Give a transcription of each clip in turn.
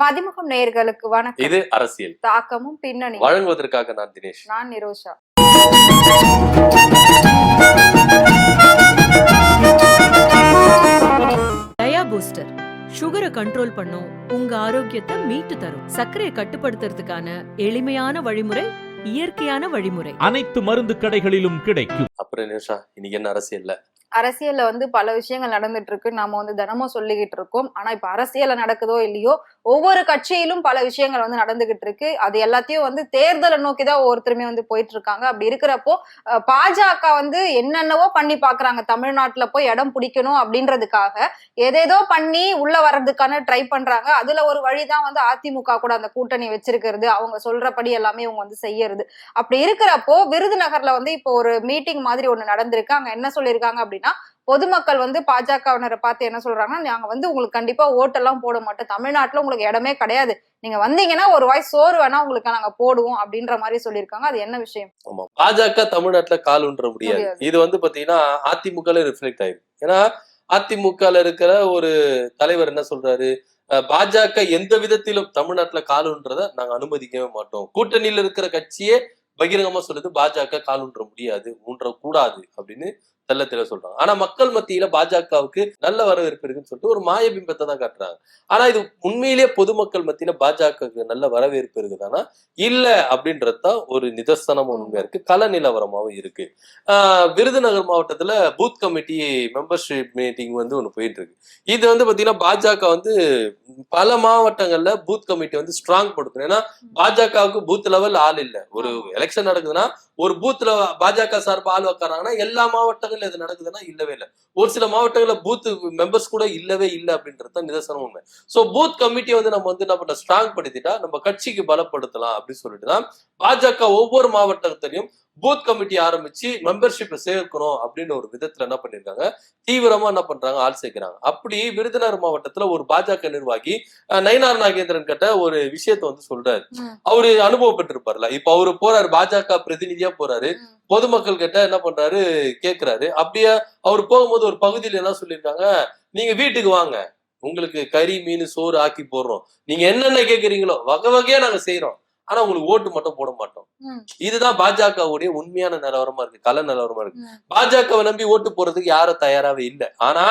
மதிமுகம் நேயர்களுக்கு வணக்கம். இது அரசியல். தாக்கமும் பின்னணி வழங்குவதற்காக நான் தினேஷ். நான் நிரோஷா. Dia booster. சுகரை கண்ட்ரோல் பண்ணும் உங்க ஆரோக்கியத்தை மீட்டு தரும். சர்க்கரையை கட்டுப்படுத்துறதுக்கான எளிமையான வழிமுறை இயற்கையான வழிமுறை. அனைத்து மருந்து கடைகளிலும் கிடைக்கும். அப்புறம் நிஷா இன்னைக்கு என்ன அரசியல்ல? அரசியல்ல வந்து பல விஷயங்கள் நடந்துட்டு இருக்கு. நாம வந்து தினமும் சொல்லிக்கிட்டு இருக்கோம். ஆனா இப்ப அரசியல்ல நடக்குதோ இல்லையோ ஒவ்வொரு கட்சியிலும் பல விஷயங்கள் வந்து நடந்துகிட்டு இருக்கு. அது எல்லாத்தையும் வந்து தேர்தலை நோக்கி தான் ஒவ்வொருத்தருமே வந்து போயிட்டு இருக்காங்க. அப்படி இருக்கிறப்போ பாஜக வந்து என்னென்னவோ பண்ணி பாக்குறாங்க. தமிழ்நாட்டுல போய் இடம் பிடிக்கணும் அப்படின்றதுக்காக ஏதேதோ பண்ணி உள்ள வர்றதுக்கான ட்ரை பண்றாங்க. அதுல ஒரு வழிதான் வந்து அதிமுக கூட அந்த கூட்டணி வச்சிருக்கிறது. அவங்க சொல்றபடி எல்லாமே இவங்க வந்து செய்யறது. அப்படி இருக்கிறப்போ விருதுநகர்ல வந்து இப்போ ஒரு மீட்டிங் மாதிரி ஒண்ணு நடந்திருக்கு. அங்க என்ன சொல்லியிருக்காங்க அப்படின்னா பொதுமக்கள் வந்து பாஜகவினரை பார்த்து என்ன சொல்றாங்கன்னா நாங்க வந்து உங்களுக்கு கண்டிப்பா ஓட்டெல்லாம் போட மாட்டோம். தமிழ்நாட்டுல உங்களுக்கு இடமே கிடையாது. நீங்க வந்தீங்கன்னா ஒரு வாய் சோறு வேணா உங்களுக்கு நாங்க போடுவோம் அப்படின்ற மாதிரி சொல்லியிருக்காங்க. அது என்ன விஷயம்? ஆமா. பாஜக தமிழ்நாட்டுல கால் ஊன்ற முடியாது. இது வந்து பாத்தீங்கன்னா அதிமுகல ரிஃப்ளெக்ட் ஆயிருக்கு. ஏன்னா அதிமுகல இருக்கிற ஒரு தலைவர் என்ன சொல்றாரு? பாஜக எந்த விதத்திலும் தமிழ்நாட்டுல கால் ஊன்றத நாங்க அனுமதிக்கவே மாட்டோம். கூட்டணியில இருக்கிற கட்சியே பகிரங்கமா சொல்லுது பாஜக கால் ஊன்ற முடியாது ஊன்ற கூடாது அப்படின்னு தெள்ள தெளிவா சொல்றாங்க. ஆனா மக்கள் மத்தியில பாஜகவுக்கு நல்ல வரவேற்பு இருக்குன்னு சொல்லிட்டு ஒரு மாய பிம்பத்தை தான் காட்டுறாங்க. ஆனா இது உண்மையிலேயே பொதுமக்கள் மத்தியில பாஜகவுக்கு நல்ல வரவேற்பு இருக்குதானா? இல்ல அப்படின்றது தான் ஒரு நிதர்சனமும் உண்மையா இருக்கு. கள நிலவரமாவும் இருக்கு. விருதுநகர் மாவட்டத்துல பூத் கமிட்டி மெம்பர்ஷிப் மீட்டிங் வந்து ஒண்ணு போயிட்டு இருக்கு. இது வந்து பாத்தீங்கன்னா பாஜக வந்து பல மாவட்டங்கள்ல பூத் கமிட்டி வந்து ஸ்ட்ராங் படுத்தணும் ஏன்னா பாஜகவுக்கு பூத் லெவல் ஆள் இல்ல. ஒரு எலெக்ஷன் நடக்குதுன்னா ஒரு பூத்ல பாஜக சார்பு ஆள் உட்காராங்கன்னா எல்லா மாவட்டங்கள்ல இது நடக்குதுன்னா இல்லவே இல்லை. ஒரு சில மாவட்டங்கள்ல பூத் மெம்பர்ஸ் கூட இல்லவே இல்லை அப்படின்றது தான் நிதர்சனம் உண்மை. சோ பூத் கமிட்டியை வந்து நம்ம வந்து நம்ம ஸ்ட்ராங் படுத்திட்டா நம்ம கட்சிக்கு பலப்படுத்தலாம் அப்படின்னு சொல்லிட்டு தான் பாஜக ஒவ்வொரு மாவட்டத்திலையும் பூத் கமிட்டி ஆரம்பிச்சு மெம்பர்ஷிப்பை சேர்க்கணும் அப்படின்னு ஒரு விதத்துல என்ன பண்ணிருக்காங்க? தீவிரமா என்ன பண்றாங்க? ஆள் சேர்க்கிறாங்க. அப்படி விருதுநகர் மாவட்டத்துல ஒரு பாஜக நிர்வாகி நயினார் நாகேந்திரன் கிட்ட ஒரு விஷயத்த வந்து சொல்றாரு. அவரு அனுபவப்பட்டிருப்பார்ல இப்ப அவரு போறாரு பாஜக பிரதிநிதியா போறாரு. பொதுமக்கள் கிட்ட என்ன பண்றாரு? கேக்குறாரு. அப்படியே அவர் போகும்போது ஒரு பகுதியில என்ன சொல்லியிருக்காங்க? நீங்க வீட்டுக்கு வாங்க. உங்களுக்கு கறி மீன் சோறு ஆக்கி போடுறோம். நீங்க என்னென்ன கேக்குறீங்களோ வகை வகையா நாங்க செய்யறோம் ஆனா உங்களுக்கு ஓட்டு மட்டும் போட மாட்டோம். இதுதான் பாஜகவுடைய உண்மையான நிலவரமா இருக்கு கல நிலவரமா இருக்கு. பாஜகவை நம்பி ஓட்டு போறதுக்கு யாரும் தயாராவே இல்ல. ஆனா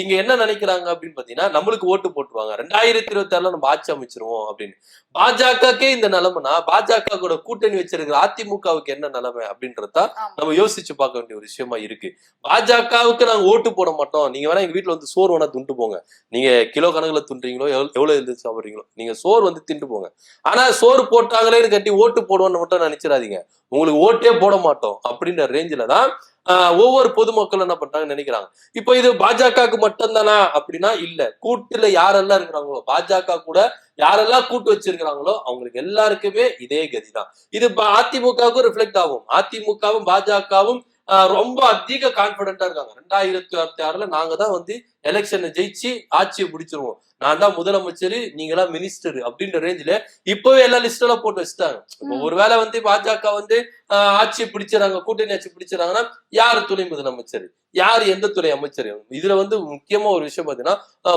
இங்க என்ன நினைக்கிறாங்க அப்படின்னு பாத்தீங்கன்னா நம்மளுக்கு ஓட்டு போட்டுருவாங்க. ரெண்டாயிரத்தி இருபத்தி ஆறுல நம்ம ஆட்சி அமைச்சிருவோம் அப்படின்னு. பாஜகக்கே இந்த நிலைமைனா பாஜக கூட கூட்டணி வச்சிருக்கிற அதிமுகவுக்கு என்ன நிலைமை அப்படின்றதா. நம்ம யோசிச்சு பார்க்க வேண்டிய ஒரு விஷயமா இருக்கு. பாஜகவுக்கு நாங்க ஓட்டு போட மாட்டோம். நீங்க வேணா எங்க வீட்டுல வந்து சோறு வேணா துண்டு போங்க. நீங்க கிலோ கணக்குல துண்டுறீங்களோ எவ்வளவு எவ்வளவு எழுந்து சாப்பிடுறீங்களோ நீங்க சோறு வந்து திண்டு போங்க. ஆனா சோறு போட்டாங்களேன்னு கட்டி ஓட்டு போடுவோம்னு மட்டும் நினைச்சிடாதீங்க உங்களுக்கு ஓட்டே போட மாட்டோம் அப்படின்ற ரேஞ்சில தான் ஆஹ், ஒவ்வொரு பொதுமக்களும் என்ன பண்றாங்கன்னு நினைக்கிறாங்க. இப்போ இது பாஜகவுக்கு மட்டும்தானா அப்படின்னா இல்ல. கூட்டுல யாரெல்லாம் இருக்கிறாங்களோ பாஜக கூட யாரெல்லாம் கூட்டு வச்சிருக்கிறாங்களோ அவங்களுக்கு எல்லாருக்குமே இதே கதிதான். இது அதிமுகவுக்கும் ரிஃப்ளெக்ட் ஆகும். அதிமுகவும் பாஜகவும் ரொம்ப அதிக கான்பிடண்டா இருக்காங்க. ரெண்டாயிரத்தி இருபத்தி ஆறுல நாங்க தான் வந்து எலெக்ஷனை ஜெயிச்சு ஆட்சியை பிடிச்சிருவோம். நான் தான் முதலமைச்சர் நீங்க எல்லாம் மினிஸ்டர் அப்படின்ற ரேஞ்சில இப்பவே எல்லா லிஸ்ட் எல்லாம் போட்டு வச்சுட்டாங்க. ஒருவேளை வந்து பாஜக வந்து ஆட்சியை பிடிச்சிடறாங்க கூட்டணி ஆட்சி பிடிச்சிடறாங்கன்னா யாரு துணை முதலமைச்சர் யார் எந்த துறை அமைச்சர் இதுல வந்து முக்கியமா ஒரு விஷயம் பாத்தீங்கன்னா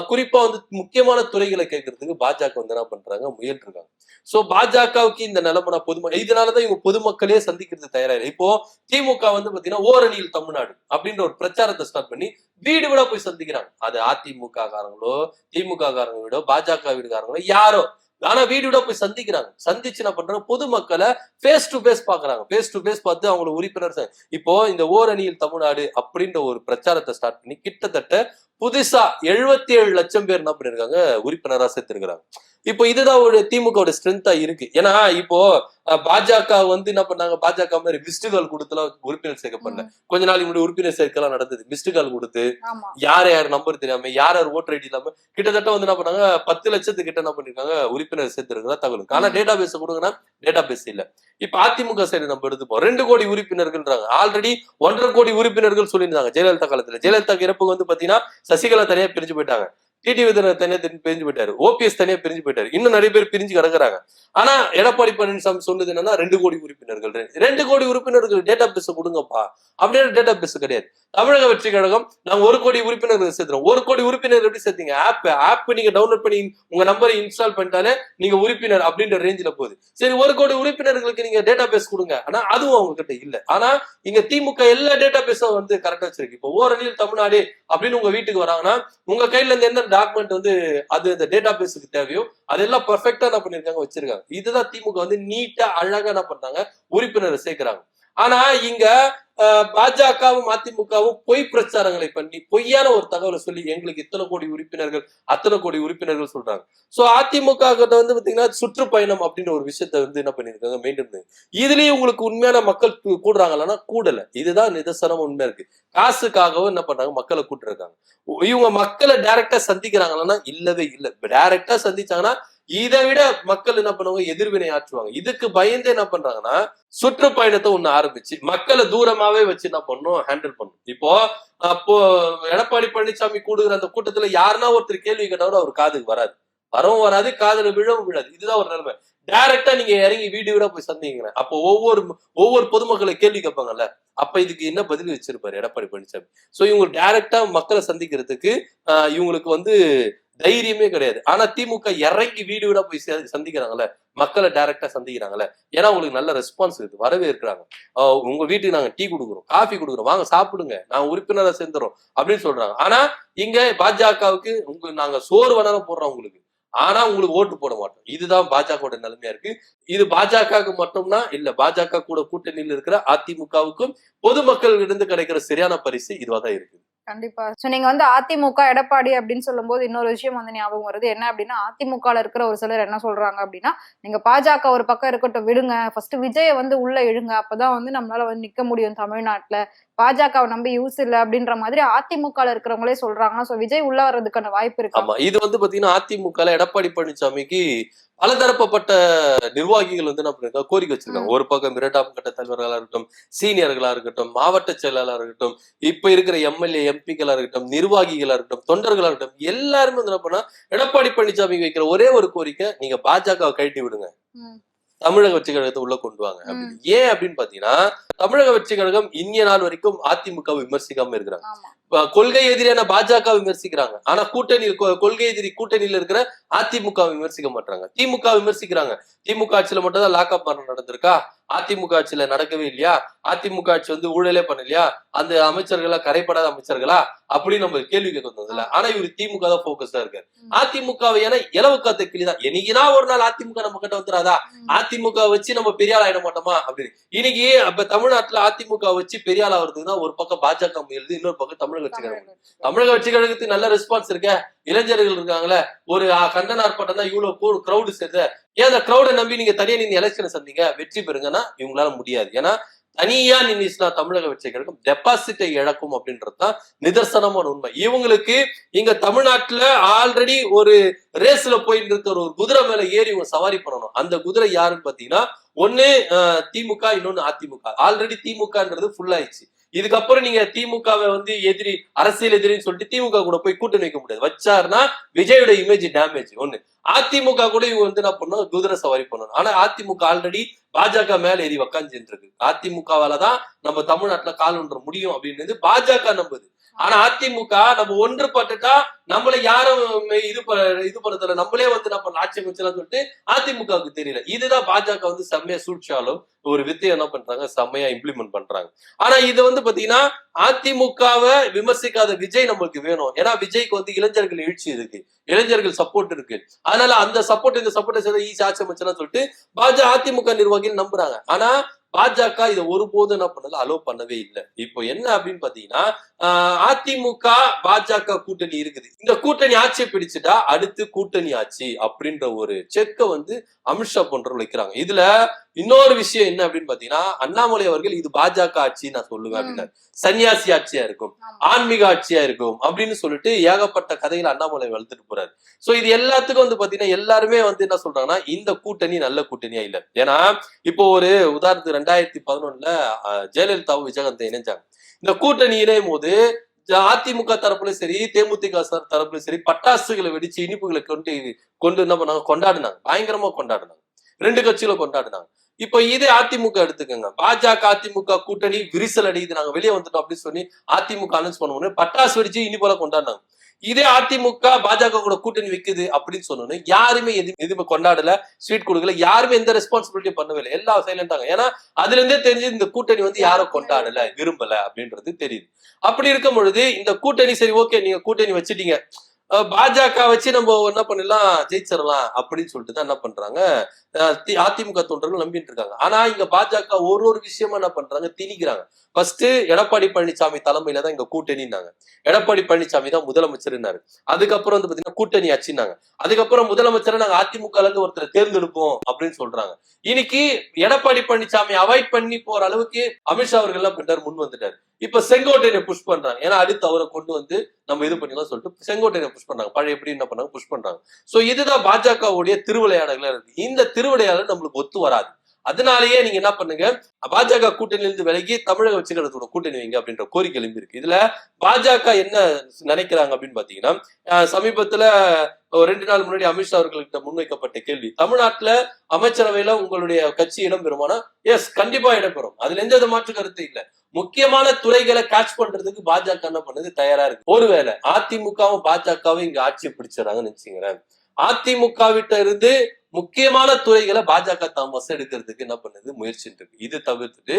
குறிப்பா வந்து முக்கியமான துறைகளை கேட்கறதுக்கு பாஜக வந்து என்ன பண்றாங்க முயன்று இருக்காங்க சோ பாஜகவுக்கு இந்த நிலைமை பொதும இதனாலதான் இவங்க பொதுமக்களே சந்திக்கிறது தயாரா இல்லை. இப்போ திமுக வந்து பாத்தீங்கன்னா ஓரணியில் தமிழ்நாடு அப்படின்ற ஒரு பிரச்சாரத்தை ஸ்டார்ட் பண்ணி வீடு வீடா போய் சந்திக்கிறாங்க. அது அதிமுக காரங்களோ திமுக காரங்க வீடோ பாஜக வீடுகாரங்களோ யாரோ. ஆனா வீடு வீடா போய் சந்திக்கிறாங்க. சந்திச்சு என்ன பண்றாங்க? பொதுமக்களை ஃபேஸ் டு ஃபேஸ் பாக்குறாங்க ஃபேஸ் டு ஃபேஸ் பார்த்து அவங்கள உறுப்பினர் இப்போ இந்த ஓரணியில் தமிழ்நாடு அப்படின்ற ஒரு பிரச்சாரத்தை ஸ்டார்ட் பண்ணி கிட்டத்தட்ட புதுசா எழுபத்தி ஏழு லட்சம் பேர் என்ன பண்ணிருக்காங்க? உறுப்பினரா சேர்த்திருக்கிறாங்க. இப்போ இதுதான் ஒரு திமுக ஸ்ட்ரென்த்தா இருக்கு. ஏன்னா இப்போ பாஜக வந்து என்ன பண்ணாங்க? பாஜக மாதிரி மிஸ்டு கால் கொடுத்துலாம் உறுப்பினர் சேர்க்க பண்ணல. கொஞ்ச நாளைக்கு முன்னாடி உறுப்பினர் சேர்க்கலாம் நடந்தது. மிஸ்டு கால் கொடுத்து யார் யார் நம்பர் தெரியாம யார் யார் ஓட்டர் ஐடி இல்லாம கிட்டத்தட்ட வந்து என்ன பண்ணாங்க? பத்து லட்சத்துக்கு கிட்ட என்ன பண்ணிருக்காங்க? உறுப்பினர் சேர்த்திருக்கிறதா தகவல். ஆனா. டேட்டா பேஸ் கொடுங்கன்னா டேட்டா பேஸ் இல்ல. இப்ப அதிமுக சைடு நம்ம எடுத்துப்போம் ரெண்டு கோடி உறுப்பினர்கள்ன்றாங்க. ஆல்ரெடி ஒன்றரை கோடி உறுப்பினர்கள் சொல்லியிருந்தாங்க. ஜெயலலிதா காலத்துல. ஜெயலலிதா இறப்புக்கு வந்து பாத்தீங்கன்னா சசிகலா தனியா பிரிஞ்சு போயிட்டாங்க. டிடிவி விதர் தனியா பிரிஞ்சு போயிட்டாரு. ஓபிஎஸ் தனியா பிரிஞ்சு போயிட்டாரு. இன்னும் நிறைய பேர் பிரிஞ்சு கிடக்குறாங்க. ஆனா எடப்பாடி பழனிசாமி சொன்னது என்னன்னா ரெண்டு கோடி உறுப்பினர்கள். ரெண்டு கோடி உறுப்பினர்கள் டேட்டா பேஸ் கொடுங்கப்பா. அப்படின்னு டேட்டா பேஸ் கிடையாது. தமிழக வெற்றி கழகம் நாங்க ஒரு கோடி உறுப்பினர்கள் சேர்த்துறோம். ஒரு கோடி உறுப்பினர் எப்படி சேர்த்தீங்க? ஆப் ஆப் நீங்க டவுன்லோட் பண்ணி உங்க நம்பரை இன்ஸ்டால் பண்ணிட்டாலே நீங்க உறுப்பினர் அப்படின்ற ரேஞ்சில போகுது. சரி ஒரு கோடி உறுப்பினர்களுக்கு நீங்க டேட்டா பேஸ் கொடுங்க. ஆனா அதுவும் அவங்க கிட்ட இல்ல. ஆனா இங்க திமுக எல்லா டேட்டா பேஸும் வந்து கரெக்டா வச்சிருக்கு. இப்போ ஓரணியில் தமிழ்நாடு அப்படின்னு உங்க வீட்டுக்கு வராங்கன்னா உங்க கையில இருந்து என்ன டாக்குமெண்ட் வந்து அது அந்த டேட்டா பேஸுக்கு தேவையோ அதெல்லாம் பர்ஃபெக்டா என்ன பண்ணிருக்காங்க வச்சிருக்காங்க. இதுதான் திமுக வந்து நீட்டா அழகா என்ன பண்றாங்க உறுப்பினரை சேர்க்கிறாங்க. ஆனா இங்க அஹ், பாஜகவும் அதிமுகவும் பொய் பிரச்சாரங்களை பண்ணி பொய்யான ஒரு தகவலை சொல்லி எங்களுக்கு இத்தனை கோடி உறுப்பினர்கள் அத்தனை கோடி உறுப்பினர்கள் சொல்றாங்க. சோ அதிமுக கிட்ட வந்து பாத்தீங்கன்னா சுற்றுப்பயணம் அப்படின்ற ஒரு விஷயத்த வந்து என்ன பண்ணிருக்காங்க மெயின்டைன் இதுலயும் உங்களுக்கு உண்மையான மக்கள் கூடுறாங்களான்னா கூடல. இதுதான் நிதர்சனம் உண்மை இருக்கு. காசுக்காகவும் என்ன பண்றாங்க மக்களை கூட்டிருக்காங்க. இவங்க மக்களை டைரக்டா சந்திக்கிறாங்களான்னா இல்லவே இல்ல. டைரக்டா சந்திச்சாங்கன்னா இதை விட மக்கள் என்ன பண்ணுவாங்க? எதிர்வினை ஆற்றுவாங்க. இதுக்கு பயந்து என்ன பண்றாங்கன்னா சுற்றுப்பயணத்தை ஒண்ணு ஆரம்பிச்சு மக்களை தூரமாவே வச்சு என்ன பண்ணும்? ஹேண்டில் பண்ணும். இப்போ அப்போ எடப்பாடி பழனிசாமி கூடுகிற அந்த கூட்டத்துல யாருன்னா ஒருத்தர் கேள்வி கேட்டவரும் அவர் காதுக்கு வராது. வரவும் வராது காதுல விழவும் விழாது. இதுதான் ஒரு நிலைமை. டைரக்டா நீங்க இறங்கி வீடியோட போய் சந்திங்க அப்போ ஒவ்வொரு ஒவ்வொரு பொதுமக்களை கேள்வி கேட்பாங்கல்ல அப்ப இதுக்கு என்ன பதில் வச்சிருப்பாரு எடப்பாடி பழனிசாமி? சோ இவங்க டைரக்டா மக்களை சந்திக்கிறதுக்கு இவங்களுக்கு வந்து தைரியமே கிடையாது. ஆனா திமுக இறங்கி வீடு வீடா போய் சே- சந்திக்கிறாங்கல்ல மக்களை டைரக்டா சந்திக்கிறாங்கல்ல ஏன்னா உங்களுக்கு நல்ல ரெஸ்பான்ஸ் இருக்கு வரவே இருக்கிறாங்க உங்க வீட்டுக்கு நாங்க டீ கொடுக்குறோம் காஃபி கொடுக்குறோம் வாங்க சாப்பிடுங்க நாங்க உறுப்பினரை சேர்ந்துறோம் அப்படின்னு சொல்றாங்க. ஆனா இங்க பாஜகவுக்கு உங்களுக்கு நாங்க சோறு வேணாலும் போடுறோம் உங்களுக்கு. ஆனா உங்களுக்கு ஓட்டு போட மாட்டோம். இதுதான் பாஜகவோட நிலைமையா இருக்கு. இது பாஜகவுக்கு மட்டும்னா இல்ல பாஜக கூட கூட்டணியில் இருக்கிற அதிமுகவுக்கும் பொதுமக்கள் இருந்து கிடைக்கிற சரியான பரிசு இதுவாதான் இருக்குது கண்டிப்பா. சோ நீங்க வந்து அதிமுக எடப்பாடி அப்படின்னு சொல்லும்போது இன்னொரு விஷயம் வந்து ஞாபகம் வருது. என்ன அப்படின்னா அதிமுகல இருக்கிற ஒரு சிலர் என்ன சொல்றாங்க அப்படின்னா நீங்க பாஜக ஒரு பக்கம் இருக்கட்டும் விடுங்க. ஃபர்ஸ்ட் விஜய வந்து உள்ள இழுங்க. அப்பதான் வந்து நம்மளால வந்து நிக்க முடியும் தமிழ்நாட்டுல. பாஜகவை நம்பி யூஸ் இல்ல அப்படின்ற மாதிரி அதிமுகல இருக்கிறவங்களே சொல்றாங்க. சோ விஜய் உள்ள வர்றதுக்கான வாய்ப்பு இருக்கு? ஆமா. இது வந்து பாத்தீங்கன்னா அதிமுக எடப்பாடி பழனிசாமிக்கு பலதரப்பட்ட நிர்வாகிகள் வந்து என்ன பண்ணிருக்காங்க? கோரிக்கை வச்சிருக்காங்க. ஒரு பக்கம் இரண்டாம் கட்ட தலைவர்களா இருக்கட்டும் சீனியர்களா இருக்கட்டும் மாவட்ட செயலாளரா இருக்கட்டும் இப்ப இருக்கிற எம்எல்ஏ எம்பிக்களா இருக்கட்டும் நிர்வாகிகளா இருக்கட்டும் தொண்டர்களா இருக்கட்டும் எல்லாருமே வந்து என்ன பண்ணா எடப்பாடி பழனிசாமி வைக்கிற ஒரே ஒரு கோரிக்கை நீங்க பாஜகவை கழட்டி விடுங்க. தமிழக வெற்றி கழகத்தை உள்ள கொண்டு வாங்க. ஏன் அப்படின்னு பாத்தீங்கன்னா தமிழக வெற்றி கழகம் இன்னிய நாள் வரைக்கும் அதிமுக விமர்சிக்காம இருக்கிறாங்க. கொள்கை எதிரியான பாஜக விமர்சிக்கிறாங்க. ஆனா கூட்டணி கொள்கை எதிரி கூட்டணியில இருக்கிற அதிமுக விமர்சிக்க மாட்டாங்க திமுக விமர்சிக்கிறாங்க. திமுக ஆட்சியில மட்டும் தான் லாக்அப் மரணம் நடந்திருக்கா? அதிமுக ஆட்சியில நடக்கவே இல்லையா? அதிமுக ஆட்சி வந்து ஊழலே பண்ணலையா? அந்த அமைச்சர்களா கரைப்படாத அமைச்சர்களா அப்படின்னு நம்ம கேள்வி கேட்க வந்ததுல ஆனா இவரு திமுக தான் போக்கஸ்டா இருக்காரு. ம். அதிமுகவை ஏன்னா இலவு காத்த கிளிதான் என்னைக்குனா ஒரு நாள் அதிமுக நம்ம கிட்ட வந்துடாதா. அதிமுக வச்சு நம்ம பெரிய ஆள் ஆயிட மாட்டோமா? அப்படின்னு. இன்னைக்கு அப்ப தமிழ்நாட்டுல அதிமுக வச்சு பெரிய ஆள் ஒரு பக்கம் பாஜக முயலுது இன்னொரு பக்கம் தமிழக கட்சி கழகம் தமிழக கட்சி. கழகத்துக்கு நல்ல ரெஸ்பான்ஸ் இருக்க. இளைஞர்கள் இருக்காங்களே ஒரு கண்டன ஆர்ப்பாட்டம் தான் இவ்வளவு கிரௌடு சேர்ந்த ஏன் அந்த கிரௌடை நம்பி நீங்க தனியா நீங்க எலெக்ஷனை சந்தீங்க? வெற்றி பெறுங்கன்னா இவங்களால முடியாது. ஏன்னா தனியா நின்றுச்சுன்னா தமிழக வெற்றி கழகம் டெபாசிட்டை இழக்கும் அப்படின்றது தான் நிதர்சனமான உண்மை. இவங்களுக்கு இங்க தமிழ்நாட்டுல ஆல்ரெடி ஒரு ரேஸ்ல போயிட்டு இருக்கிற ஒரு குதிரை மேல ஏறி இவங்க சவாரி பண்ணணும். அந்த குதிரை யாருன்னு பாத்தீங்கன்னா ஒண்ணு திமுக இன்னொன்னு அதிமுக. ஆல்ரெடி திமுகன்றது ஃபுல் ஆயிடுச்சு. இதுக்கப்புறம் நீங்க திமுகவை வந்து எதிரி அரசியல் எதிரின்னு சொல்லிட்டு திமுக கூட போய் கூட்டணி வைக்க முடியாது. வச்சாருன்னா விஜயோட இமேஜ் டேமேஜ் ஒண்ணு. அதிமுக கூட இவங்க வந்து என்ன பண்ணணும்? குதிரை சவாரி பண்ணணும். ஆனா அதிமுக ஆல்ரெடி பாஜக மேல ஏறி உக்காந்துட்டு இருக்கு. அதிமுகவால தான் நம்ம தமிழ்நாட்டுல கால் ஒன்ற முடியும் அப்படின்னு பாஜக நம்புது. ஆனா அதிமுக நம்ம ஒன்றுபட்டுட்டா நம்மள யாரும் இது இது பண்ணதில்ல நம்மளே வந்து நம்ம ஆட்சி அமைச்சலாம் சொல்லிட்டு அதிமுகவுக்கு தெரியல. இதுதான் பாஜக வந்து செம்மையா சூழ்ச்சியாலும் ஒரு வித்தையை என்ன பண்றாங்க? செம்மையா இம்ப்ளிமெண்ட் பண்றாங்க. ஆனா இது வந்து பாத்தீங்கன்னா அதிமுகவை விமர்சிக்காத விஜய் நம்மளுக்கு வேணும். ஏன்னா விஜய்க்கு வந்து இளைஞர்கள் எழுச்சி இருக்கு. இளைஞர்கள் சப்போர்ட் இருக்கு. அதனால அந்த சப்போர்ட் இந்த சப்போர்ட்டை ஈஸி ஆட்சி அமைச்சலாம் சொல்லிட்டு பாஜக அதிமுக நிர்வாகிகள் நம்புறாங்க. ஆனா பாஜக இதை ஒருபோதும் என்ன பண்ணல அலோ பண்ணவே இல்லை. இப்போ என்ன அப்படின்னு பாத்தீங்கன்னா அதிமுக பாஜக கூட்டணி இருக்குது. இந்த கூட்டணி ஆட்சியை பிடிச்சிட்டா அடுத்து கூட்டணி ஆட்சி அப்படின்ற ஒரு செக்கை வந்து அமித்ஷா போன்றவர் வைக்கிறாங்க. இதுல இன்னொரு விஷயம் என்ன அப்படின்னு பாத்தீங்கன்னா அண்ணாமலை அவர்கள் இது பாஜக ஆட்சி நான் சொல்லுவேன் அப்படின்னா சன்னியாசி ஆட்சியா இருக்கும். ஆன்மீக ஆட்சியா இருக்கும் அப்படின்னு சொல்லிட்டு ஏகப்பட்ட கதையில அண்ணாமலை வளர்த்துட்டு போறாரு. சோ இது எல்லாத்துக்கும் வந்து பாத்தீங்கன்னா எல்லாருமே வந்து என்ன சொல்றாங்கன்னா இந்த கூட்டணி நல்ல கூட்டணியா இல்ல. ஏன்னா இப்போ ஒரு உதாரணத்துக்கு ரெண்டாயிரத்தி பதினொன்னுல ஜெயலலிதாவும் விஜயகாந்த் இணைஞ்சாங்க. இந்த கூட்டணி இணையும் போது அதிமுக தரப்புல சரி தேமுதிக தரப்புலயும் தரப்புல சரி பட்டாசுகளை வெடிச்சு இனிப்புகளை கொண்டு கொண்டு என்ன பண்ணாங்க? கொண்டாடினாங்க. பயங்கரமா கொண்டாடினாங்க. ரெண்டு கட்சிகளும் கொண்டாடினாங்க. இப்ப இதே அதிமுக எடுத்துக்கோங்க. பாஜக அதிமுக கூட்டணி விரிசல் அடிக்குது. நாங்க வெளியே வந்துட்டோம் அப்படின்னு சொல்லி அதிமுக அனௌன்ஸ் பண்ணுவோம் பட்டாசு வெடிச்சு இனிப்போல கொண்டாடினாங்க. இதே அதிமுக பாஜக கூட கூட்டணி வைக்குது அப்படின்னு சொன்னோன்னு யாருமே எது எதுவுமே கொண்டாடல ஸ்வீட் கொடுக்கல யாருமே எந்த ரெஸ்பான்சிபிலிட்டி பண்ணவே இல்லை எல்லாம் சைலண்டாங்க ஏன்னா அதுல இருந்தே தெரிஞ்சு இந்த கூட்டணி வந்து யாரும் கொண்டாடல விரும்பல அப்படின்றது தெரியுது. அப்படி இருக்கும் பொழுது இந்த கூட்டணி சரி ஓகே நீங்க கூட்டணி வச்சிட்டீங்க. பாஜக வச்சு நம்ம என்ன பண்ணிடலாம் ஜெயிச்சிடலாம் அப்படின்னு சொல்லிட்டு தான் என்ன பண்றாங்க? அதிமுக தொண்டர்கள் நம்பிட்டு இருக்காங்க. ஆனா இங்க பாஜக ஒரு ஒரு விஷயமா என்ன பண்றாங்க? திணிக்கிறாங்க. ஃபர்ஸ்ட் எடப்பாடி பழனிசாமி தலைமையில தான் இங்க கூட்டணினாங்க எடப்பாடி பழனிசாமி தான் முதலமைச்சர்னாரு அதுக்கப்புறம் வந்து பாத்தீங்கன்னா கூட்டணி ஆச்சுனாங்க அதுக்கப்புறம் முதலமைச்சரை நாங்க அதிமுக இருந்து ஒருத்தரை தேர்ந்தெடுப்போம் அப்படின்னு சொல்றாங்க. இன்னைக்கு எடப்பாடி பழனிசாமி அவாய்ட் பண்ணி போற அளவுக்கு அமித்ஷா அவர்கள் எல்லாம் பண்றாரு முன் வந்துட்டாரு. இப்ப செங்கோட்டையனை புஷ் பண்றாங்க. ஏன்னா அடுத்து அவரை கொண்டு வந்து நம்ம இது பண்ணிக்கலாம் சொல்லிட்டு செங்கோட்டையனை புஷ் பண்றாங்க. பழைய எப்படி என்ன பண்ணாங்க? புஷ் பண்றாங்க. சோ இதுதான் பாஜகவுடைய திருவிளையாடலா இருக்கு. இந்த திருவிளையாடல் நம்மளுக்கு ஒத்து வராது. அதனாலேயே நீங்க என்ன பண்ணுங்க? பாஜக கூட்டணியிலிருந்து விலகி தமிழக வச்சுக்கிறதோட கூட்டணி வைங்க அப்படின்ற கோரிக்கை எழும்பி இருக்கு. இதுல பாஜக என்ன நினைக்கிறாங்க அப்படின்னு பாத்தீங்கன்னா அஹ் சமீபத்துல ஒரு ரெண்டு நாள் முன்னாடி அமித்ஷா அவர்கள்கிட்ட முன்வைக்கப்பட்ட கேள்வி. தமிழ்நாட்டுல அமைச்சரவையில உங்களுடைய கட்சி இடம்பெறுமானா? எஸ் கண்டிப்பா இடம்பெறும். அதுல எந்த மாற்று கருத்து இல்ல. முக்கியமான துறைகளை கேட்ச் பண்றதுக்கு பாஜக என்ன பண்ணுது? தயாரா இருக்கு. ஒருவேளை அதிமுகவும் பாஜகவும் இங்க ஆட்சியை பிடிச்சிடறாங்கன்னு வச்சுக்கிறேன் அதிமுக விட்ட இருந்து முக்கியமான துறைகளை பாஜக தாம் வசம் எடுக்கிறதுக்கு என்ன பண்ணுது? முயற்சிட்டு இருக்கு. இது தவிர்த்துட்டு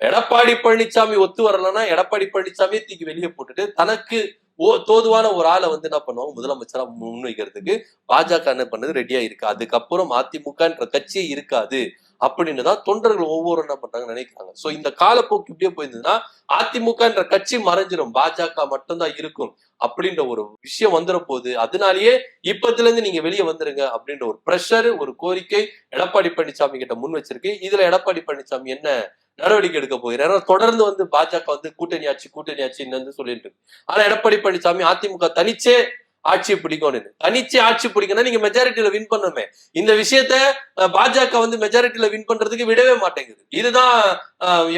எடப்பாடி பழனிசாமி ஒத்து வரலன்னா எடப்பாடி பழனிசாமியை தூக்கி வெளியே போட்டுட்டு தனக்கு ஓ தோதுவான ஒரு ஆளை வந்து என்ன பண்ணுவாங்க? முதலமைச்சரா முன்வைக்கிறதுக்கு பாஜக என்ன பண்ணது? ரெடியா இருக்கு. அதுக்கப்புறம் அதிமுகன்ற கட்சியே இருக்காது. அப்படின்னு தான் தொண்டர்கள் ஒவ்வொரு என்ன பண்றாங்க நினைக்கிறாங்க. சோ இந்த காலப்போக்கு இப்படியே போயிருந்ததுன்னா அதிமுகன்ற கட்சி மறைஞ்சிரும். பாஜக மட்டும்தான் இருக்கும் அப்படின்ற ஒரு விஷயம் வந்துட போகுது அதனாலேயே இப்பத்துல இருந்து நீங்க வெளியே வந்துருங்க அப்படின்ற ஒரு ப்ரெஷர் ஒரு கோரிக்கை எடப்பாடி பழனிசாமி கிட்ட முன் வச்சிருக்கு. இதுல எடப்பாடி பழனிசாமி என்ன நடவடிக்கை எடுக்க போகிறார்? தொடர்ந்து வந்து பாஜக வந்து கூட்டணி ஆட்சி கூட்டணி ஆட்சின்னு வந்து சொல்லிட்டு இருக்கு. ஆனா எடப்பாடி பழனிசாமி அதிமுக தனிச்சே ஆட்சி பிடிக்கும்னு. தனிச்சு ஆட்சி பிடிக்கணும் நீங்க மெஜாரிட்டியில வின் பண்ணுமே இந்த விஷயத்த பாஜக வந்து மெஜாரிட்டியில வின் பண்றதுக்கு விடவே மாட்டேங்குது. இதுதான்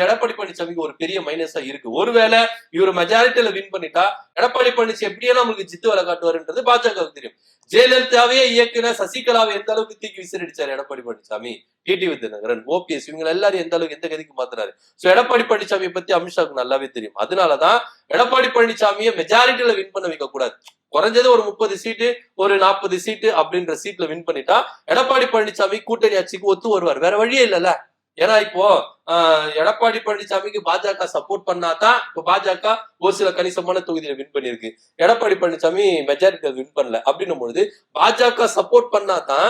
எடப்பாடி பழனிசாமிக்கு ஒரு பெரிய மைனஸா இருக்கு. ஒருவேளை இவர் மெஜாரிட்டியில வின் பண்ணிட்டா எடப்பாடி பழனிசாமி எப்படியெல்லாம் உங்களுக்கு ஜித்து வேலை காட்டுவாருன்றது பாஜகவுக்கு தெரியும். ஜெயலலிதாவே இயக்குன சசிகலாவை எந்த அளவுக்கு தூக்கி விசிறடிச்சாரு Edappadi Palaniswami T T Vidyanagaran O P S இவங்க எல்லாரும் எந்த அளவுக்கு எந்த கதிக்கு மாத்துறாரு சோ எடப்பாடி பழனிசாமியை பத்தி அமித்ஷாவுக்கு நல்லாவே தெரியும். அதனாலதான் எடப்பாடி பழனிசாமியை மெஜாரிட்டியில வின் பண்ண வைக்க கூடாது. குறைஞ்சது ஒரு முப்பது சீட்டு ஒரு நாற்பது சீட்டு அப்படின்ற சீட்ல வின் பண்ணிட்டா எடப்பாடி பழனிசாமி கூட்டணி ஆட்சிக்கு ஒத்து வருவார். வேற வழியே இல்லைல்ல. ஏன்னா இப்போ எடப்பாடி பழனிசாமிக்கு பாஜக சப்போர்ட் பண்ணாதான் இப்ப பாஜக ஒரு சில கணிசமான தொகுதியில வின் பண்ணிருக்கு எடப்பாடி பழனிசாமி மெஜாரிட்டியில வின் பண்ணல. அப்படின்னும் பொழுது பாஜக சப்போர்ட் பண்ணாதான்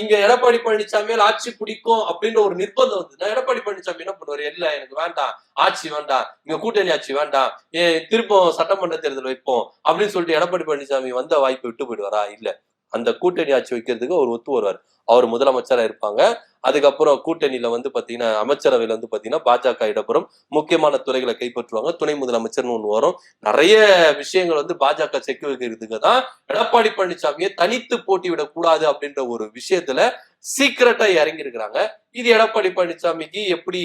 இங்க எடப்பாடி பழனிசாமியால் ஆட்சி பிடிக்கும் அப்படின்ற ஒரு நிர்பந்தம் வந்து எடப்பாடி பழனிசாமி என்ன பண்ணுவாரு? இல்ல எனக்கு வேண்டாம். ஆட்சி வேண்டாம். இங்க கூட்டணி ஆட்சி வேண்டாம். ஏ திருப்பம் சட்டமன்ற தேர்தல் வைப்போம். அப்படின்னு சொல்லிட்டு எடப்பாடி பழனிசாமி வந்த வாய்ப்பு விட்டு போயிடுவாரா? இல்ல. அந்த கூட்டணி ஆட்சி வைக்கிறதுக்கு அவர் ஒத்து வருவார் அவர் முதலமைச்சரா இருப்பாங்க. அதுக்கப்புறம் கூட்டணியில வந்து பாத்தீங்கன்னா அமைச்சரவையில வந்து பாத்தீங்கன்னா பாஜக இடப்புறம் முக்கியமான துறைகளை கைப்பற்றுவாங்க. துணை முதலமைச்சர்னு ஒண்ணு வரும். நிறைய விஷயங்கள் வந்து பாஜக செக்கு வைக்கிறதுக்கு தான் எடப்பாடி பழனிசாமியை தனித்து போட்டிவிடக் கூடாது அப்படின்ற ஒரு விஷயத்துல சீக்கிரட்டா இறங்கி இருக்கிறாங்க இது எடப்பாடி பழனிசாமிக்கு எப்படி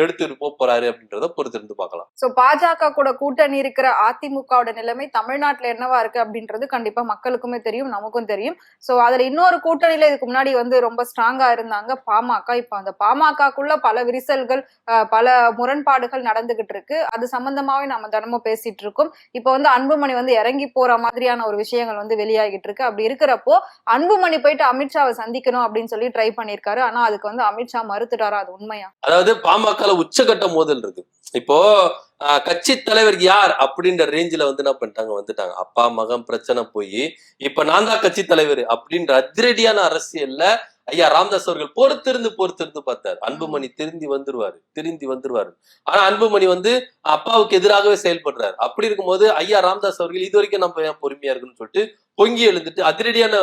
எடுத்துட்டு போக போறாரு அப்படின்றத பொறுத்திருந்து பார்க்கலாம். சோ பாஜக கூட கூட்டணி இருக்கிற அதிமுகவோட நிலைமை தமிழ்நாட்டுல என்னவா இருக்கு அப்படின்றது கண்டிப்பா மக்களுக்குமே தெரியும் நமக்கும் தெரியும். சோ அதுல இன்னொரு கூட்டணியில இதுக்கு முன்னாடி வந்து ரொம்ப ஸ்ட்ராங்கா இருந்தாங்க பாமக. இப்ப அந்த பாமகக்குள்ள பல விரிசல்கள் பல முரண்பாடுகள் நடந்துகிட்டு இருக்கு. அது சம்பந்தமாவே நாம தினமும் பேசிட்டு இருக்கோம். இப்ப வந்து அன்புமணி வந்து இறங்கி போற மாதிரியான ஒரு விஷயங்கள் வந்து வெளியாகிட்டு இருக்கு. அப்படி இருக்கிறப்போ அன்புமணி போயிட்டு அமித்ஷாவை சந்திக்கணும் அப்படின்னு சொல்லி ட்ரை பண்ணியிருக்காரு. ஆனா அதுக்கு வந்து அமித்ஷா மறுத்துட்டாரா? அது உண்மையா? அதாவது பாமக உச்சகட்ட மோதல் இருக்கு. இப்போ கட்சி தலைவர் யார் அப்படின்ற ரேஞ்சில வந்து என்ன பண்ணிட்டாங்க வந்துட்டாங்க. அப்பா மகன் பிரச்சனை போய் இப்ப நான் தான் கட்சி தலைவர் அப்படின்ற அதிரடியான அரசியல்ல ஐயா ராமதாஸ் அவர்கள் பொறுத்திருந்து பொறுத்திருந்து பார்த்தார். அன்புமணி திருந்தி வந்துருவாரு திருந்தி வந்துருவாரு. ஆனா அன்புமணி வந்து அப்பாவுக்கு எதிராகவே செயல்படுறாரு. அப்படி இருக்கும்போது ஐயா ராமதாஸ் அவர்கள் இது வரைக்கும் நம்ம ஏன் பொறுமையா இருக்குன்னு சொல்லிட்டு பொங்கி எழுந்துட்டு அதிரடியான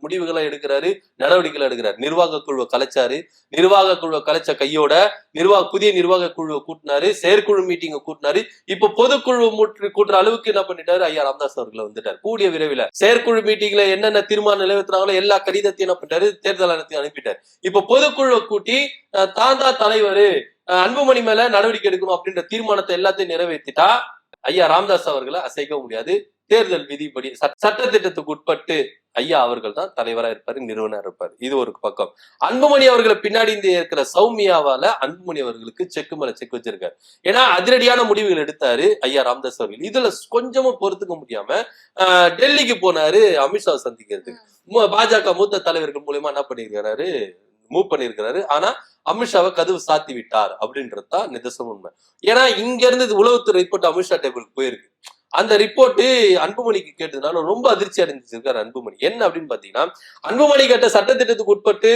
முடிவுகளை எடுக்கிறாரு நடவடிக்கைகள் எடுக்கிறாரு. நிர்வாக குழுவை கலைச்சாரு. நிர்வாக குழுவை கலைச்ச கையோட நிர்வாக புதிய நிர்வாக குழுவை கூட்டினாரு. செயற்குழு மீட்டிங்கை கூட்டினாரு. இப்ப பொதுக்குழு மூட்டு கூட்டுற அளவுக்கு என்ன பண்ணிட்டாரு? ஐயா ராமதாஸ் அவர்களை வந்துட்டார். கூடிய விரைவில் செயற்குழு மீட்டிங்ல என்னென்ன தீர்மானம் நிறைவேற்றினாங்களோ எல்லா கடிதத்தையும் என்ன பண்ணிட்டாரு? தேர்தல் ஆணையத்தையும் அனுப்பிட்டார். இப்ப பொதுக்குழுவை கூட்டி தாந்தா தான் தான் தலைவர் அன்புமணி மேல நடவடிக்கை எடுக்கணும் அப்படின்ற தீர்மானத்தை எல்லாத்தையும் நிறைவேற்றிட்டா ஐயா ராம்தாஸ் அவர்களை அசைக்க முடியாது. தேர்தல் விதிப்படி சட்ட- சட்டத்திட்டத்துக்கு உட்பட்டு ஐயா அவர்கள் தான் தலைவரா இருப்பாரு நிறுவனர் இருப்பாரு. இது ஒரு பக்கம். அன்புமணி அவர்களை பின்னாடி இந்த இருக்கிற சௌமியாவால அன்புமணி அவர்களுக்கு செக்கு மேல செக் வச்சிருக்காரு. ஏன்னா அதிரடியான முடிவுகள் எடுத்தாரு ஐயா ராம்தாஸ் அவர்கள். இதுல கொஞ்சமும் பொறுத்துக்க முடியாம ஆஹ், டெல்லிக்கு போனாரு அமித்ஷா சந்திக்கிறதுக்கு. பாஜக மூத்த தலைவர்கள் மூலியமா என்ன பண்ணிருக்கிறாரு? மூவ் பண்ணிருக்கிறாரு. ஆனா அமித்ஷாவை கதவு சாத்தி விட்டார் அப்படின்றது தான் நிதர்சனம் உண்மை. ஏன்னா இங்க இருந்து இது உளவுத்துறை ரிப்போர்ட் அமித்ஷா டேபிளுக்கு போயிருக்கு. அந்த ரிப்போர்ட் அன்புமணிக்கு கேட்டதுனால ரொம்ப அதிர்ச்சி அடைஞ்சிருக்காரு அன்புமணி. என்ன அப்படின்னு பாத்தீங்கன்னா அன்புமணி கேட்ட சட்டத்திட்டத்துக்கு உட்பட்டு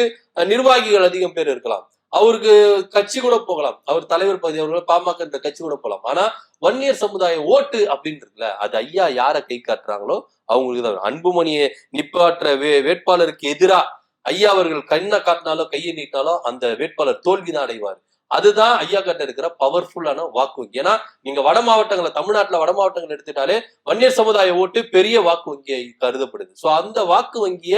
நிர்வாகிகள் அதிகம் பேர் இருக்கலாம். அவருக்கு கட்சி கூட போகலாம். அவர் தலைவர் பதவி அவர்கள் பாமக இந்த கட்சி கூட போகலாம். ஆனா வன்னியர் சமுதாய ஓட்டு அப்படின்னு இருக்குல்ல அது ஐயா யாரை கை காட்டுறாங்களோ அவங்களுக்கு தான். அன்புமணியை நிப்பாற்ற வே வேட்பாளருக்கு எதிரா ஐயா அவர்கள் கண்ணை காட்டினாலோ கையை நீட்டாலோ அந்த வேட்பாளர் தோல்விதான் அடைவார். அதுதான் ஐயா கிட்ட இருக்கிற பவர்ஃபுல்லான வாக்கு வங்கி ஏன்னா நீங்க வட மாவட்டங்களை தமிழ்நாட்டுல வட மாவட்டங்கள் எடுத்துட்டாலே வன்னியர் சமுதாய ஓட்டு பெரிய வாக்கு வங்கியை கருதப்படுது. சோ அந்த வாக்கு வங்கிய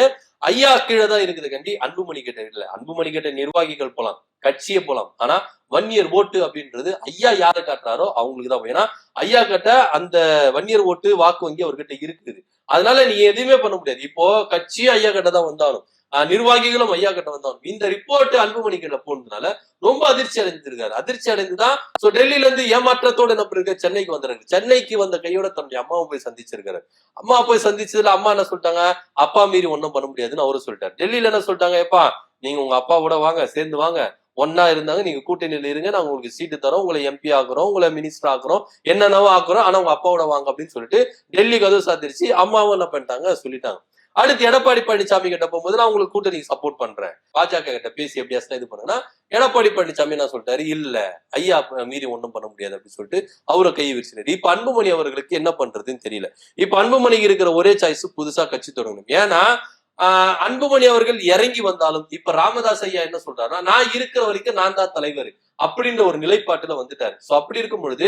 ஐயா கீழே தான் இருக்குது கண்டி. அன்புமணி கிட்ட இல்ல. அன்புமணி கிட்ட நிர்வாகிகள் போலாம் கட்சியே போலாம். ஆனா வன்னியர் ஓட்டு அப்படின்றது ஐயா யாரை காட்டுறாரோ அவங்களுக்கு தான். ஏன்னா ஐயா கிட்ட அந்த வன்னியர் ஓட்டு வாக்கு வங்கி அவர்கிட்ட இருக்குது. அதனால நீ எதுவுமே பண்ண முடியாது. இப்போ கட்சியும் ஐயா கிட்ட தான் வந்தாலும் நிர்வாகிகளும் ஐயா கிட்ட வந்தாலும் இந்த ரிப்போர்ட் அன்புமணி கிட்ட போனதுனால ரொம்ப அதிர்ச்சி அடைஞ்சிருக்காரு. அதிர்ச்சி அடைந்துதான் சோ டெல்லியில இருந்து ஏமாற்றத்தோட என்ன இருக்க சென்னைக்கு வந்துறாரு சென்னைக்கு வந்த கையோட தன்னுடைய அம்மாவை போய் சந்திச்சிருக்காரு. அம்மா போய் சந்திச்சதுல அம்மா என்ன சொல்லிட்டாங்க? அப்பா மீறி ஒன்னும் பண்ண முடியாதுன்னு அவரும் சொல்லிட்டாரு. டெல்லியில என்ன சொல்லிட்டாங்க? எப்பா நீங்க உங்க அப்பாவோட வாங்க சேர்ந்து வாங்க. ஒன்னா இருந்தாங்க நீங்க கூட்டணியில இருங்க நாங்க உங்களுக்கு சீட்டு தரோம் உங்களை எம்பி ஆக்குறோம் உங்களை மினிஸ்டர் ஆக்குறோம் என்னென்னவோ ஆக்குறோம் ஆனா உங்க அப்பாவோட வாங்க அப்படின்னு சொல்லிட்டு டெல்லி கதவு சாத்திருச்சு. அம்மாவும் என்ன பண்ணிட்டாங்க? சொல்லிட்டாங்க. அடுத்து எடப்பாடி பழனிசாமி கிட்ட போகும்போது நான் உங்களுக்கு கூட்டணிக்கு சப்போர்ட் பண்றேன். பாஜக கிட்ட பேசி எப்படியாச்சும் இது பண்ணுங்கன்னா எடப்பாடி பழனிசாமி நான் சொல்லிட்டாரு? இல்ல ஐயா மீறி ஒன்றும் பண்ண முடியாது அப்படின்னு சொல்லிட்டு அவரை கை விரிச்சினாரு இப்ப அன்புமணி அவர்களுக்கு என்ன பண்றதுன்னு தெரியல. இப்ப அன்புமணிக்கு இருக்கிற ஒரே சாய்ஸ் புதுசா கட்சி தொடங்கணும். ஏன்னா ஆஹ் அன்புமணி அவர்கள் இறங்கி வந்தாலும் இப்ப ராமதாஸ் ஐயா என்ன சொல்றாருன்னா நான் இருக்கிற வரைக்கும் நான் தான் தலைவர் அப்படின்ற ஒரு நிலைப்பாட்டுல வந்துட்டாரு. சோ அப்படி இருக்கும் பொழுது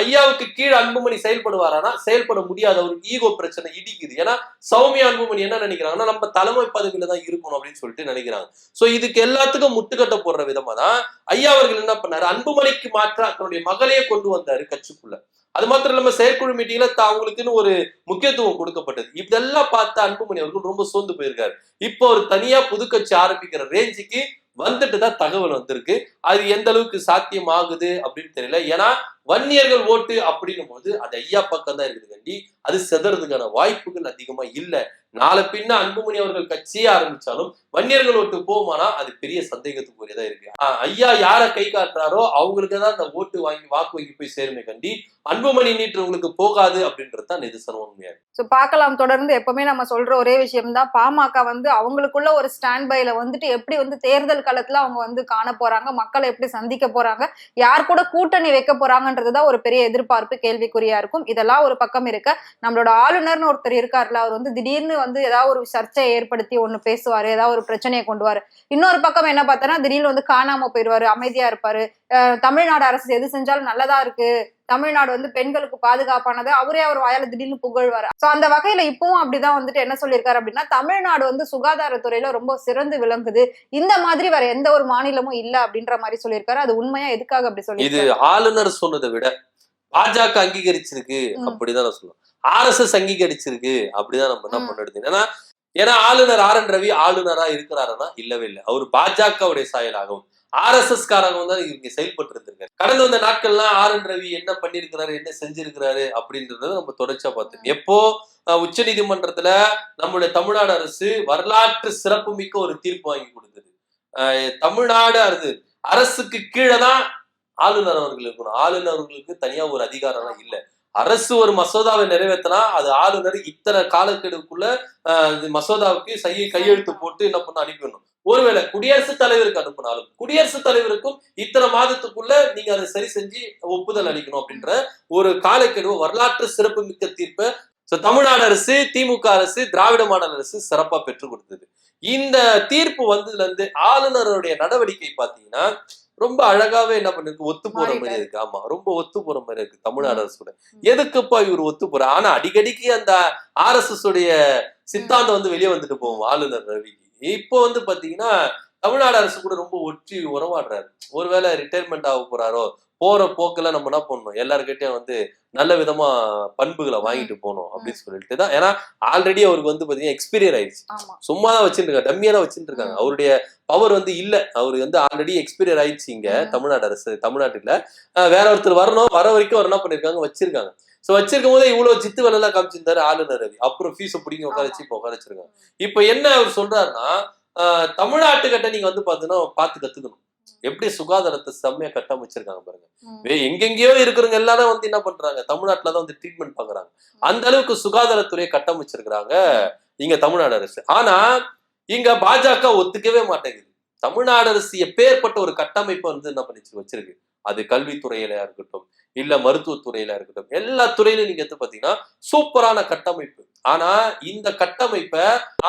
ஐயாவுக்கு கீழே அன்புமணி செயல்படுவாரானா? செயல்பட முடியாத ஒரு ஈகோ பிரச்சனை இடிக்குது. ஏன்னா சௌமியா அன்புமணி என்ன நினைக்கிறாங்கன்னா நம்ம தலைமை பதவியில தான் இருக்கணும் அப்படின்னு சொல்லிட்டு நினைக்கிறாங்க. சோ இதுக்கு எல்லாத்துக்கும் முட்டுக்கட்ட போடுற விதமா தான் ஐயா அவர்கள் என்ன பண்ணாரு? அன்புமணிக்கு மாற்றா தன்னுடைய மகளையே கொண்டு வந்தாரு கட்சிக்குள்ள. அது மாத்திரம் இல்லாம செயற்குழு மீட்டிங்ல அவங்களுக்குன்னு ஒரு முக்கியத்துவம் கொடுக்கப்பட்டது. இதெல்லாம் பார்த்து அன்புமணி அவர்கள் ரொம்ப சோர்ந்து போயிருக்காரு. இப்போ ஒரு தனியா புது கட்சி ஆரம்பிக்கிற ரேஞ்சுக்கு வந்துட்டு தான் தகவல் வந்திருக்கு. அது எந்த அளவுக்கு சாத்தியம் ஆகுது அப்படின்னு தெரியல. ஏன்னா வன்னியர்கள் ஓட்டு அப்படின்னும் போது அது ஐயா பக்கம் தான் இருக்குது கண்டி. அது செதறதுக்கான வாய்ப்புகள் அதிகமா இல்லை. நாளை பின்ன அன்புமணி அவர்கள் கட்சியே ஆரம்பிச்சாலும் வன்னியர்கள் ஓட்டு போகுமானா அது பெரிய சந்தேகத்துக்குரியதா இருக்கு. ஐயா யார கை காட்டுறாரோ அவங்களுக்கு தான் அந்த ஓட்டு வாங்கி வாக்கு வாங்கி போய் சேருமே கண்டி. அன்புமணி நீட்டுறவங்களுக்கு போகாது அப்படின்றது தான் நிதர்சனம் உண்மையாக ஸோ பார்க்கலாம். தொடர்ந்து எப்பவுமே நம்ம சொல்ற ஒரே விஷயம் தான். பாமக வந்து அவங்களுக்குள்ள ஒரு ஸ்டாண்ட் பைல வந்துட்டு எப்படி வந்து தேர்தல் காலத்துல அவங்க வந்து காண போறாங்க மக்களை எப்படி சந்திக்க போறாங்க யார் கூட கூட்டணி வைக்க போறாங்கன்றதுதான் ஒரு பெரிய எதிர்பார்ப்பு கேள்விக்குறியா இருக்கும். இதெல்லாம் ஒரு பக்கம் இருக்க நம்மளோட ஆளுநர்னு ஒருத்தர் இருக்காருல அவர் வந்து திடீர்னு வந்து ஏதாவது ஒரு சர்ச்சையை ஏற்படுத்தி ஒன்று பேசுவார் ஏதாவது ஒரு பிரச்சனையை கொண்டு வாரு. இன்னொரு பக்கம் என்ன பார்த்தோன்னா திடீர்னு வந்து காணாம போயிடுவாரு அமைதியா இருப்பாரு. தமிழ்நாடு அரசு எது செஞ்சாலும் நல்லதா இருக்கு. தமிழ்நாடு வந்து பெண்களுக்கு பாதுகாப்பானது. அவரே அவர் வாயால திடீர்னு புகழ்வார். சோ அந்த வகையில இப்பவும் அப்படிதான் வந்துட்டு என்ன சொல்லியிருக்காரு அப்படின்னா தமிழ்நாடு வந்து சுகாதாரத்துறையில ரொம்ப சிறந்து விளங்குது. இந்த மாதிரி வேற எந்த ஒரு மாநிலமும் இல்ல அப்படின்ற மாதிரி சொல்லியிருக்காரு. அது உண்மையா? எதுக்காக அப்படி இது சொல்லி ஆளுநர் சொன்னதை விட பாஜக அங்கீகரிச்சிருக்கு. அப்படிதான் நான் சொல்லுவேன். ஆர் எஸ் எஸ் அங்கீகரிச்சிருக்கு அப்படிதான் நம்ம என்ன ம். பண்ணிடுது ஏன்னா ஏன்னா ஆளுநர் ஆர் என் ரவி ஆளுநரா இருக்கிறாருன்னா இல்லவே இல்லை. அவர் பாஜகவுடைய சாயலாகவும் ஆர் எஸ் எஸ் காரகவும் தான் இங்க செயல்பட்டு இருந்திருக்காரு கடந்த வந்த நாட்கள்லாம் ஆர் என் ரவி என்ன பண்ணிருக்கிறாரு என்ன செஞ்சிருக்கிறாரு அப்படின்றத நம்ம தொடர்ச்சியா பார்த்தோம் எப்போ உச்ச நீதிமன்றத்துல நம்மளுடைய தமிழ்நாடு அரசு வரலாற்று சிறப்புமிக்க ஒரு தீர்ப்பு வாங்கி கொடுத்தது. தமிழ்நாடு அரசு அரசுக்கு கீழே தான் ஆளுநர் அவர்கள் இருக்கணும். ஆளுநர் அவர்களுக்கு தனியா ஒரு அதிகாரம்லாம் இல்ல. அரசு ஒரு மசோதாவை நிறைவேற்றினா அது ஆளுநர் இத்தனை காலக்கெடுக்குள்ள ஆஹ், மசோதாவுக்கு சை கையெழுத்து போட்டு என்ன பண்ண அனுப்பிடணும் ஒருவேளை குடியரசுத் தலைவருக்கு அனுப்பினாலும் குடியரசுத் தலைவருக்கும் இத்தனை மாதத்துக்குள்ள நீங்க அதை சரி செஞ்சு ஒப்புதல் அளிக்கணும் அப்படின்ற ஒரு காலக்கெடு வரலாற்று சிறப்புமிக்க தீர்ப்பை So, தமிழ்நாடு அரசு திமுக அரசு திராவிட மாடல் அரசு சிறப்பா பெற்றுக் கொடுத்தது. இந்த தீர்ப்பு வந்ததுல இருந்து ஆளுநருடைய நடவடிக்கை பாத்தீங்கன்னா ரொம்ப அழகாவே என்ன பண்ணிருக்கு ஒத்து போற மாதிரி. இருக்கு. ஆமா ரொம்ப ஒத்து போற மாதிரி இருக்கு தமிழ்நாடு அரசோட எதுக்குப்பா இவர் ஒத்து போற? ஆனா அடிக்கடிக்கு அந்த ஆர் எஸ் எஸ் உடைய சித்தாந்தம் வந்து வெளியே வந்துட்டு போகும் ஆளுநர் ரவிக்கு இப்போ வந்து பாத்தீங்கன்னா தமிழ்நாடு அரசு கூட ரொம்ப ஒற்றி உறவாடுறாரு. ஒருவேளை ரிட்டையர்மெண்ட் ஆக போறாரோ போற போக்குல நம்ம என்ன பண்ணணும்? எல்லாருக்கிட்டையும் வந்து நல்ல விதமா பண்புகளை வாங்கிட்டு போகணும் அப்படின்னு சொல்லிட்டு தான். ஏன்னா ஆல்ரெடி அவருக்கு வந்து பாத்தீங்கன்னா எக்ஸ்பீரியர் ஆயிடுச்சு. சும்மா தான் வச்சுட்டு இருக்காங்க டம்மியா தான் வச்சுட்டு இருக்காங்க. அவருடைய பவர் வந்து இல்ல. அவரு வந்து ஆல்ரெடி எக்ஸ்பீரியர் ஆயிடுச்சு இங்க. தமிழ்நாடு அரசு தமிழ்நாட்டுல. வேற ஒருத்தர் வரணும். வர வரைக்கும் அவர் என்ன பண்ணிருக்காங்க? வச்சிருக்காங்க. சோ வச்சிருக்கும் போதே இவ்வளவு ஜித்து வேலை எல்லாம் காமிச்சிருந்தாரு ஆளுநர் ரவி. அப்புறம் ஃபீஸ பிடிங்க உட்கார வச்சு இப்ப உட்கார வச்சிருக்காங்க. இப்ப என்ன அவர் சொல்றாருன்னா தமிழ்நாட்டுக்கிட்ட நீங்க வந்து பாத்தீங்கன்னா பார்த்து கத்துக்கணும். எப்படி சுகாதாரத்தை செம்மையா கட்டமைச்சிருக்காங்க பாருங்க. எங்கெங்கேயோ இருக்கிறவங்க எல்லாரும் வந்து என்ன பண்றாங்க? தமிழ்நாட்டுல தான் வந்து ட்ரீட்மெண்ட் பாக்குறாங்க அந்த அளவுக்கு சுகாதாரத்துறையை கட்டமைச்சிருக்கிறாங்க இங்க தமிழ்நாடு அரசு. ஆனா இங்க பாஜக ஒத்துக்கவே மாட்டேங்குது. தமிழ்நாடு அரசு எப்பேற்பட்ட ஒரு கட்டமைப்பை வந்து என்ன பண்ணிச்சு? வச்சிருக்கு. அது கல்வித்துறையில இருக்கட்டும் இல்ல மருத்துவத்துறையில இருக்கட்டும் எல்லா துறையிலும் நீங்க எடுத்து பாத்தீங்கன்னா சூப்பரான கட்டமைப்பு. ஆனா இந்த கட்டமைப்பை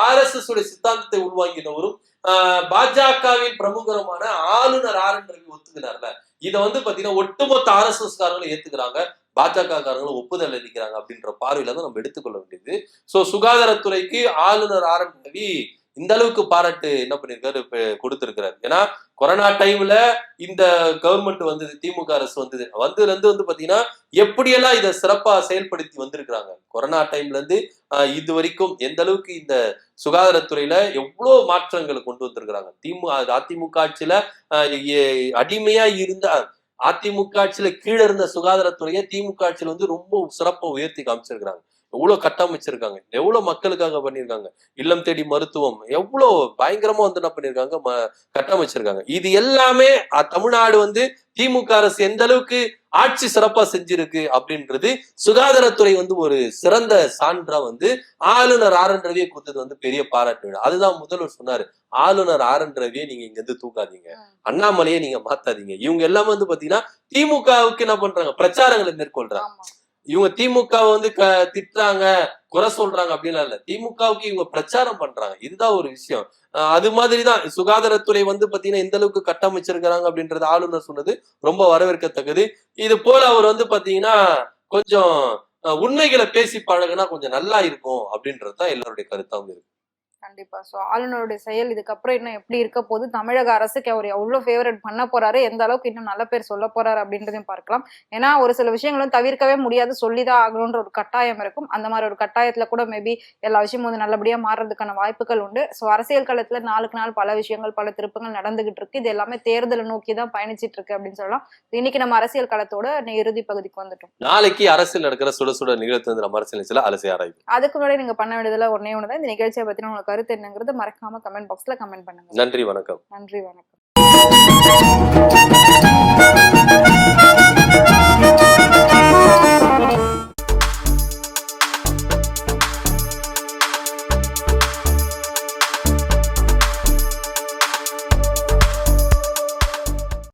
ஆர்எஸ்எஸ் உடைய சித்தாந்தத்தை உள்வாங்கினவரும் ஆஹ், பாஜகவின் பிரமுகருமான ஆளுநர் ஆர் என் ரவி ஒத்துக்கிறார்ல. இதை வந்து பாத்தீங்கன்னா ஒட்டுமொத்த ஆர்எஸ்எஸ் காரங்களும் ஏத்துக்கிறாங்க பாஜக காரங்களும் ஒப்புதல் அளிக்கிறாங்க அப்படின்ற பார்வையில தான் நம்ம எடுத்துக்கொள்ள வேண்டியது. சோ சுகாதாரத்துறைக்கு ஆளுநர் ஆர் என் ரவி இந்த அளவுக்கு பாராட்டு என்ன பண்ணிருக்காரு இப்ப கொடுத்திருக்கிறாரு. ஏன்னா கொரோனா டைம்ல இந்த கவர்மெண்ட் வந்தது திமுக அரசு வந்தது. வந்ததுல இருந்து வந்து பாத்தீங்கன்னா எப்படியெல்லாம் இதை சிறப்பா செயல்படுத்தி வந்திருக்கிறாங்க? கொரோனா டைம்ல இருந்து இது வரைக்கும் எந்த அளவுக்கு இந்த சுகாதாரத்துறையில எவ்வளவு மாற்றங்களை கொண்டு வந்திருக்கிறாங்க? திமுக அதிமுக ஆட்சியில அடிமையா இருந்த அதிமுக ஆட்சியில கீழே இருந்த சுகாதாரத்துறையை திமுக ஆட்சியில வந்து ரொம்ப சிறப்பா உயர்த்தி காமிச்சிருக்கிறாங்க. எவ்வளவு கட்டமைச்சிருக்காங்க? எவ்வளவு மக்களுக்காக பண்ணியிருக்காங்க இல்லம் தேடி மருத்துவம் எவ்வளவு பயங்கரமா வந்து என்ன பண்ணிருக்காங்க? ம- கட்டமைச்சிருக்காங்க. இது எல்லாமே தமிழ்நாடு வந்து திமுக அரசு எந்த அளவுக்கு ஆட்சி சிறப்பா செஞ்சிருக்கு அப்படின்றது சுகாதாரத்துறை வந்து ஒரு சிறந்த சான்றா வந்து ஆளுநர் ஆர் என் ரவியை கொடுத்தது வந்து பெரிய பாராட்டு விழா. அதுதான் முதல்வர் சொன்னாரு. ஆளுநர் ஆர் என் ரவியை நீங்க இங்க இருந்து தூக்காதீங்க அண்ணாமலையை நீங்க மாத்தாதீங்க. இவங்க எல்லாமே வந்து பாத்தீங்கன்னா திமுகவுக்கு என்ன பண்றாங்க? பிரச்சாரங்களை மேற்கொள்றாங்க. இவங்க திமுகவை வந்து க திட்டுறாங்க குறை சொல்றாங்க அப்படின்லாம் இல்ல. திமுகவுக்கு இவங்க பிரச்சாரம் பண்றாங்க. இதுதான் ஒரு விஷயம். அது மாதிரிதான். சுகாதாரத்துறை வந்து பாத்தீங்கன்னா எந்த அளவுக்கு கட்டமைச்சிருக்கிறாங்க அப்படின்றது ஆளுநர் சொன்னது ரொம்ப வரவேற்கத்தக்கது. இது போல அவர் வந்து பாத்தீங்கன்னா கொஞ்சம் உண்மைகளை பேசி பழகுனா கொஞ்சம் நல்லா இருக்கும் அப்படின்றது தான் எல்லாருடைய கருத்தாகவும் இருக்கு. கண்டிப்பா. சோ ஆளுநருடைய செயல் இதுக்கப்புறம் இன்னும் எப்படி இருக்க போகுது? தமிழக அரசுக்கு அவர் எவ்வளவு ஃபேவரட் பண்ண போறாரு? எந்த அளவுக்கு இன்னும் நல்ல பேர் சொல்ல போறாரு அப்படின்றதையும் பார்க்கலாம். ஏன்னா ஒரு சில விஷயங்களும் தவிர்க்கவே முடியாது. சொல்லிதான் ஆகணும்ன்ற ஒரு கட்டாயம் இருக்கும். அந்த மாதிரி ஒரு கட்டாயத்துல கூட மேபி எல்லா விஷயமும் வந்து நல்லபடியா மாறுறதுக்கான வாய்ப்புகள் உண்டு. சோ அரசியல் களத்துல நாளுக்கு நாள் பல விஷயங்கள் பல திருப்பங்கள் நடந்துகிட்டு இருக்கு. இது எல்லாமே தேர்தலை நோக்கி தான் பயணிச்சிட்டு இருக்கு அப்படின்னு சொல்லலாம். இன்னைக்கு நம்ம அரசியல் களத்தோட இறுதி பகுதிக்கு வந்துட்டோம். நாளைக்கு அரசியல் நடக்கிற சுட சுட நிகழ்த்து அரசியல் அலசி ஆராய்வு அதுக்கு முன்னாடி நீங்க பண்ண வேண்டியதுல ஒன்னே ஒண்ணுதான். இந்த நிகழ்ச்சியை பத்தின உங்களுக்கு கருத்து என்னங்கிறது மறக்காம கமெண்ட் பாக்ஸ்ல கமெண்ட் பண்ணுங்க. நன்றி வணக்கம். நன்றி வணக்கம்.